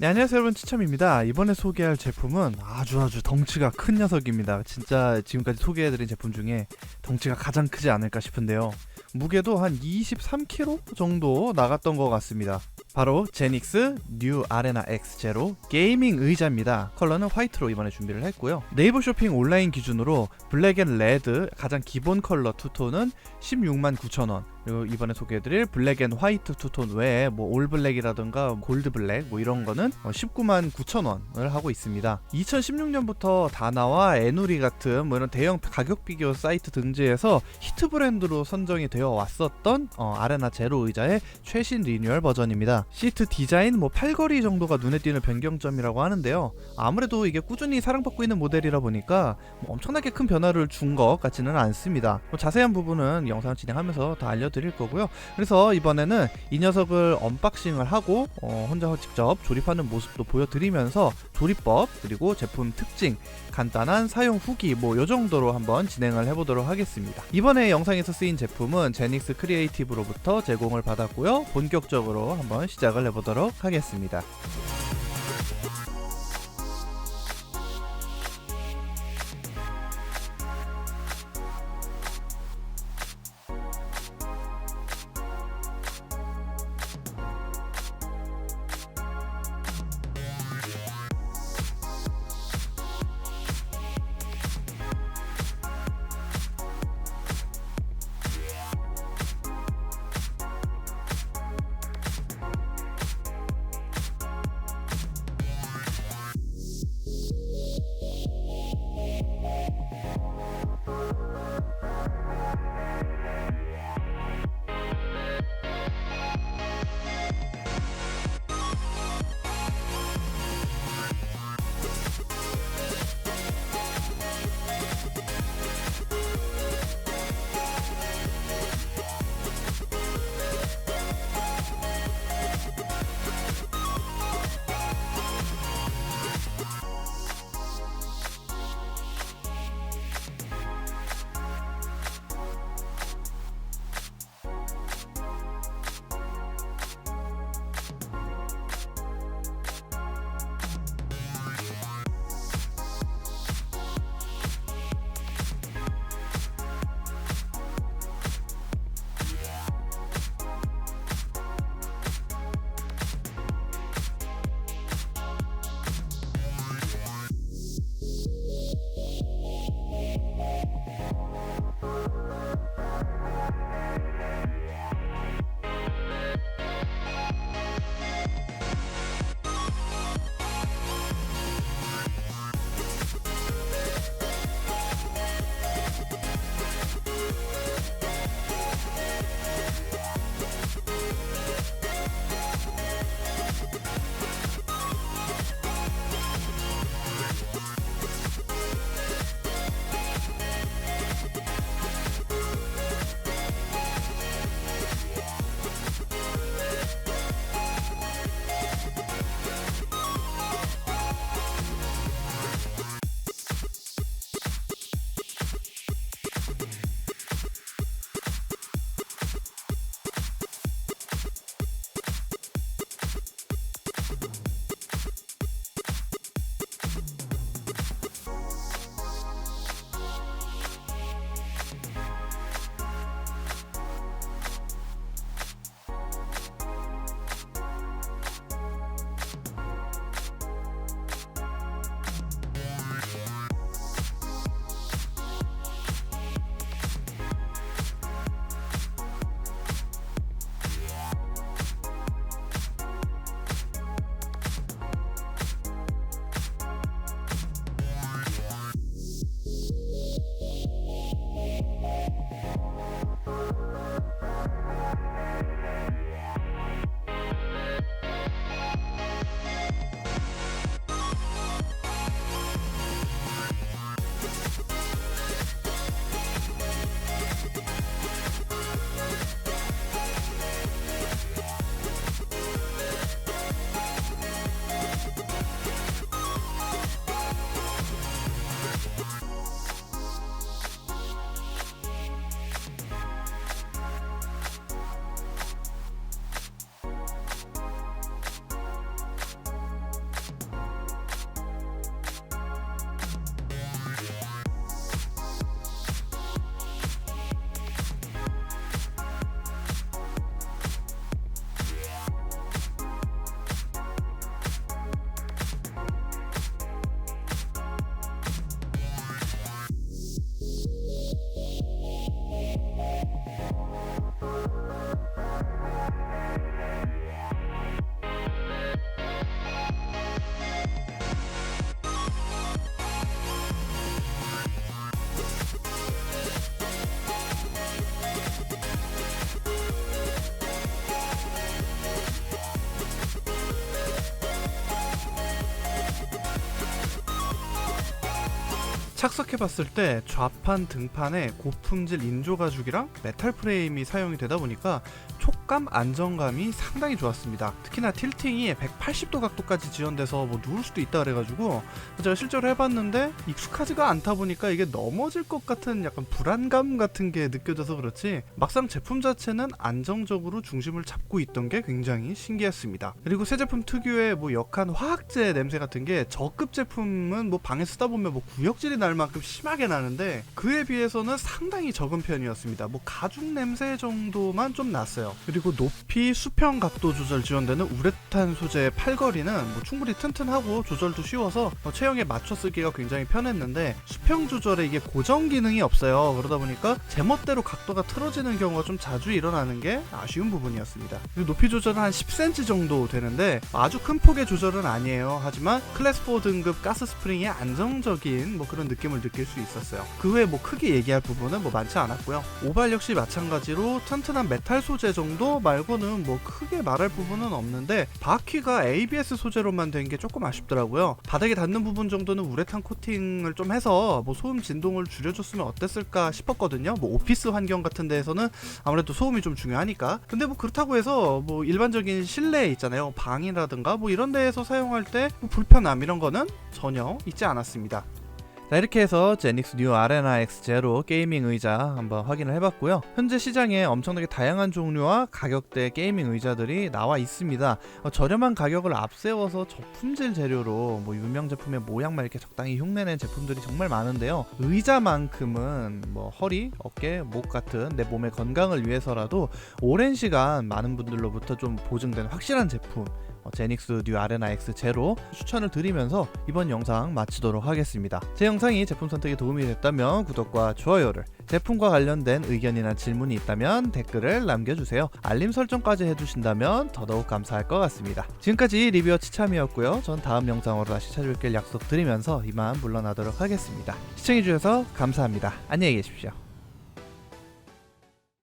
네, 안녕하세요 여러분. 치참입니다. 이번에 소개할 제품은 아주 아주 덩치가 큰 녀석입니다. 진짜 지금까지 소개해드린 제품 중에 덩치가 가장 크지 않을까 싶은데요. 무게도 한 23kg 정도 나갔던 것 같습니다. 바로 제닉스 뉴 아레나 X 제로 게이밍 의자입니다. 컬러는 화이트로 이번에 준비를 했고요. 네이버 쇼핑 온라인 기준으로 블랙 앤 레드 가장 기본 컬러 투톤은 16만 9천원 그리고 이번에 소개해드릴 블랙 앤 화이트 투톤 외에 뭐 올블랙이라든가 골드 블랙 뭐 이런 거는 19만 9천 원을 하고 있습니다. 2016년부터 다나와 에누리 같은 뭐 이런 대형 가격 비교 사이트 등지에서 히트 브랜드로 선정이 되어 왔었던 어, 아레나 제로 의자의 최신 리뉴얼 버전입니다. 시트 디자인 뭐 팔걸이 정도가 눈에 띄는 변경점이라고 하는데요. 아무래도 이게 꾸준히 사랑받고 있는 모델이라 보니까 뭐 엄청나게 큰 변화를 준 것 같지는 않습니다. 뭐 자세한 부분은 영상 진행하면서 다 알려드릴 거고요. 그래서 이번에는 이 녀석을 언박싱을 하고 어, 혼자 직접 조립하는 모습도 보여드리면서 조립법 그리고 제품 특징 간단한 사용 후기 뭐 요 정도로 한번 진행을 해보도록 하겠습니다. 이번에 영상에서 쓰인 제품은 제닉스 크리에이티브로부터 제공을 받았고요. 본격적으로 한번 시작을 해보도록 하겠습니다. 착석해봤을 때 좌판 등판에 고품질 인조 가죽이랑 메탈 프레임이 사용이 되다 보니까 촉 감 안정감이 상당히 좋았습니다. 특히나 틸팅이 180도 각도까지 지연돼서 뭐 누울 수도 있다 그래가지고 제가 실제로 해봤는데 익숙하지가 않다 보니까 이게 넘어질 것 같은 약간 불안감 같은 게 느껴져서 그렇지 막상 제품 자체는 안정적으로 중심을 잡고 있던 게 굉장히 신기했습니다. 그리고 새 제품 특유의 뭐 역한 화학제 냄새 같은 게 저급 제품은 뭐 방에 쓰다 보면 뭐 구역질이 날 만큼 심하게 나는데 그에 비해서는 상당히 적은 편이었습니다. 뭐 가죽 냄새 정도만 좀 났어요. 그리고 높이 수평 각도 조절 지원되는 우레탄 소재의 팔걸이는 뭐 충분히 튼튼하고 조절도 쉬워서 어, 체형에 맞춰 쓰기가 굉장히 편했는데 수평 조절에 이게 고정 기능이 없어요. 그러다 보니까 제멋대로 각도가 틀어지는 경우가 좀 자주 일어나는 게 아쉬운 부분이었습니다. 그리고 높이 조절은 한 10cm 정도 되는데 아주 큰 폭의 조절은 아니에요. 하지만 클래스 4 등급 가스 스프링의 안정적인 뭐 그런 느낌을 느낄 수 있었어요. 그 외에 뭐 크게 얘기할 부분은 뭐 많지 않았고요. 오발 역시 마찬가지로 튼튼한 메탈 소재 정도 말고는 뭐 크게 말할 부분은 없는데 바퀴가 ABS 소재로만 된 게 조금 아쉽더라고요. 바닥에 닿는 부분 정도는 우레탄 코팅을 좀 해서 뭐 소음 진동을 줄여줬으면 어땠을까 싶었거든요. 뭐 오피스 환경 같은 데에서는 아무래도 소음이 좀 중요하니까. 근데 뭐 그렇다고 해서 뭐 일반적인 실내 있잖아요. 방이라든가 뭐 이런 데에서 사용할 때 뭐 불편함 이런 거는 전혀 있지 않았습니다. 자 이렇게 해서 제닉스 뉴 아레나 X 제로 게이밍 의자 한번 확인을 해봤고요. 현재 시장에 엄청나게 다양한 종류와 가격대 게이밍 의자들이 나와 있습니다. 어, 저렴한 가격을 앞세워서 저품질 재료로 뭐 유명 제품의 모양만 이렇게 적당히 흉내낸 제품들이 정말 많은데요. 의자만큼은 뭐 허리, 어깨, 목 같은 내 몸의 건강을 위해서라도 오랜 시간 많은 분들로부터 좀 보증된 확실한 제품 어, 제닉스 뉴 아레나 X 제로 추천을 드리면서 이번 영상 마치도록 하겠습니다. 제 영상이 제품 선택에 도움이 됐다면 구독과 좋아요를 제품과 관련된 의견이나 질문이 있다면 댓글을 남겨주세요. 알림 설정까지 해주신다면 더더욱 감사할 것 같습니다. 지금까지 리뷰어 치참이었고요. 전 다음 영상으로 다시 찾아뵐 약속드리면서 이만 물러나도록 하겠습니다. 시청해주셔서 감사합니다. 안녕히 계십시오.